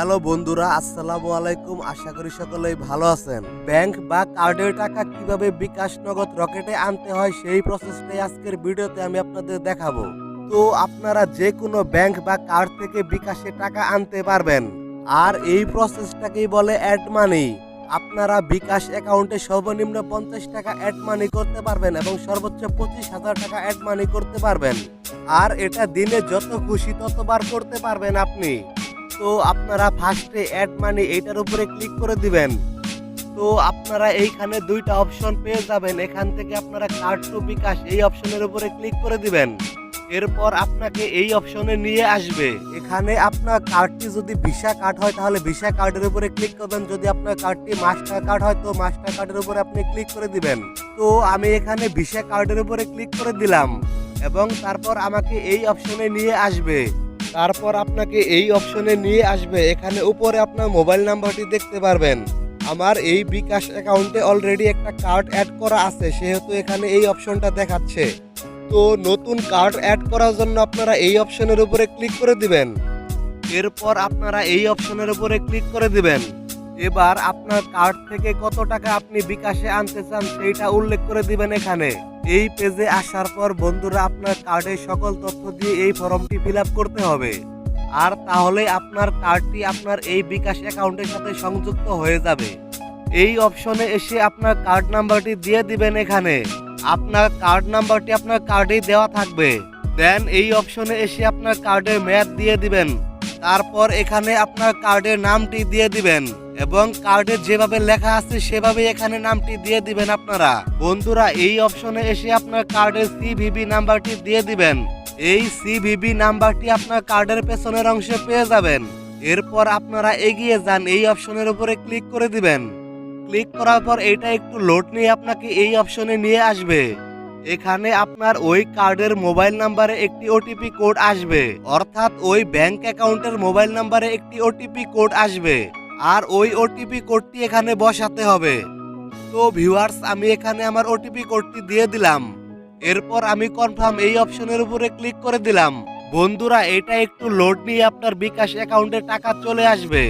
Hello বন্ধুরা, আসসালামু আলাইকুম। আশা করি সকলেই ভালো আছেন। ব্যাংক বা কার্ডের টাকা কীভাবে বিকাশ নগদ রকেটে আনতে হয় সেই প্রসেসটাই আজকের ভিডিওতে আমি আপনাদের দেখাবো। তো আপনারা যে কোনো ব্যাংক বা কার্ড থেকে বিকাশে টাকা আনতে পারবেন। আর এই প্রসেসটাকেই বলে অ্যাড মানি। আপনারা বিকাশ অ্যাকাউন্টে সর্বনিম্ন পঞ্চাশ টাকা অ্যাড মানি করতে পারবেন এবং সর্বোচ্চ পঁচিশ হাজার টাকা অ্যাড মানি করতে পারবেন। আর এটা দিনে যত খুশি ততবার করতে পারবেন আপনি। তো আপনারা ফার্স্টে অ্যাড মানি এইটার উপরে ক্লিক করে দিবেন। তো আপনারা এইখানে দুইটা অপশন পেয়ে যাবেন। এখান থেকে আপনারা কার্ড টু বিকাশ এই অপশনের উপরে ক্লিক করে দিবেন। এরপর আপনাকে এই অপশনে নিয়ে আসবে। এখানে আপনার কার্ডটি যদি ভিসা কার্ড হয়, তাহলে ভিসা কার্ডের উপরে ক্লিক করবেন। যদি আপনার কার্ডটি মাস্টার কার্ড হয়, তো মাস্টার কার্ডের উপরে আপনি ক্লিক করে দিবেন। তো আমি এখানে ভিসা কার্ডের উপরে ক্লিক করে দিলাম। এবং তারপর আমাকে এই অপশনে নিয়ে আসবে। তারপর আপনাকে এই অপশনে নিয়ে আসবে। এখানে উপরে আপনার মোবাইল নাম্বারটি দেখতে পারবেন। আমার এই বিকাশ অ্যাকাউন্টে অলরেডি একটা কার্ড অ্যাড করা আছে, সেহেতু এখানে এই অপশনটা দেখাচ্ছে। তো নতুন কার্ড অ্যাড করার জন্য আপনারা এই অপশনের উপরে ক্লিক করে দিবেন। এরপর আপনারা এই অপশনের উপরে ক্লিক করে দিবেন। এবার আপনার কার্ড থেকে কত টাকা আপনি বিকাশে আনতে চান সেইটা উল্লেখ করে দিবেন এখানে। এই পেজে আসার পর বন্ধুরা আপনার কার্ডের সকল তথ্য দিয়ে এই ফর্মটি ফিল করতে হবে। আর তাহলে আপনার কার্ডটি আপনার এই বিকাশ অ্যাকাউন্টের সাথে সংযুক্ত হয়ে যাবে। এই অপশনে এসে আপনার কার্ড নাম্বারটি দিয়ে দিবেন এখানে। আপনার কার্ড নাম্বারটি আপনার কার্ডেই দেওয়া থাকবে। দেন এই অপশনে এসে আপনার কার্ডের মেয়াদ দিয়ে দিবেন। তারপর এখানে আপনার কার্ডের নামটি দিয়ে দিবেন এবং কার্ডে যেভাবে লেখা আছে সেভাবে এখানে নামটি দিয়ে দিবেন আপনারা। বন্ধুরা, এই অপশনে এসে আপনার কার্ডের সিভিভি নাম্বারটি দিয়ে দিবেন। এই সিভিভি নাম্বারটি আপনার কার্ডের পেছনের অংশে পেয়ে যাবেন। এরপর আপনারা এগিয়ে যান, এই অপশনের উপরে ক্লিক করে দিবেন। ক্লিক করার পর এটা একটু লোড নিয়ে আপনাকে এই অপশনে নিয়ে আসবে। এখানে আপনার ওই কার্ডের মোবাইল নাম্বারে একটি ওটিপি কোড আসবে। অর্থাৎ ওই ব্যাংক অ্যাকাউন্টের মোবাইল নাম্বারে একটি ওটিপি কোড আসবে আর ওই ওটিপি কোডটি এখানে বসাতে হবে। তো ভিউয়ার্স, আমি এখানে আমার ওটিপি কোডটি দিয়ে দিলাম। এরপর আমি কনফার্ম এই অপশনের উপরে ক্লিক করে দিলাম। বন্ধুরা, এটা একটু লোড নিয়ে আপনার বিকাশ অ্যাকাউন্টে টাকা চলে আসবে।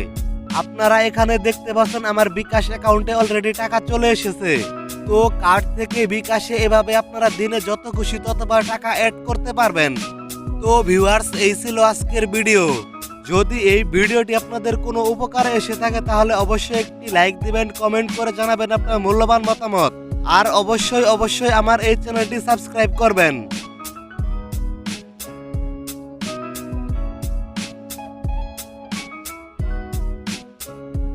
আপনারা এখানে দেখতে পাচ্ছেন আমার বিকাশ অ্যাকাউন্টে অলরেডি টাকা চলে এসেছে। তো কার্ড থেকে বিকাশে এভাবে আপনারা দিনে যত খুশি ততবার টাকা অ্যাড করতে পারবেন। তো ভিউয়ার্স এই ছিল আজকের ভিডিও যদি এই ভিডিওটি আপনাদের কোনো উপকারে এসে থাকে, তাহলে অবশ্যই একটি লাইক দিবেন কমেন্ট করে জানাবেন আপনার মূল্যবান মতামত। আর অবশ্যই অবশ্যই আমার এই চ্যানেলটি সাবস্ক্রাইব করবেন।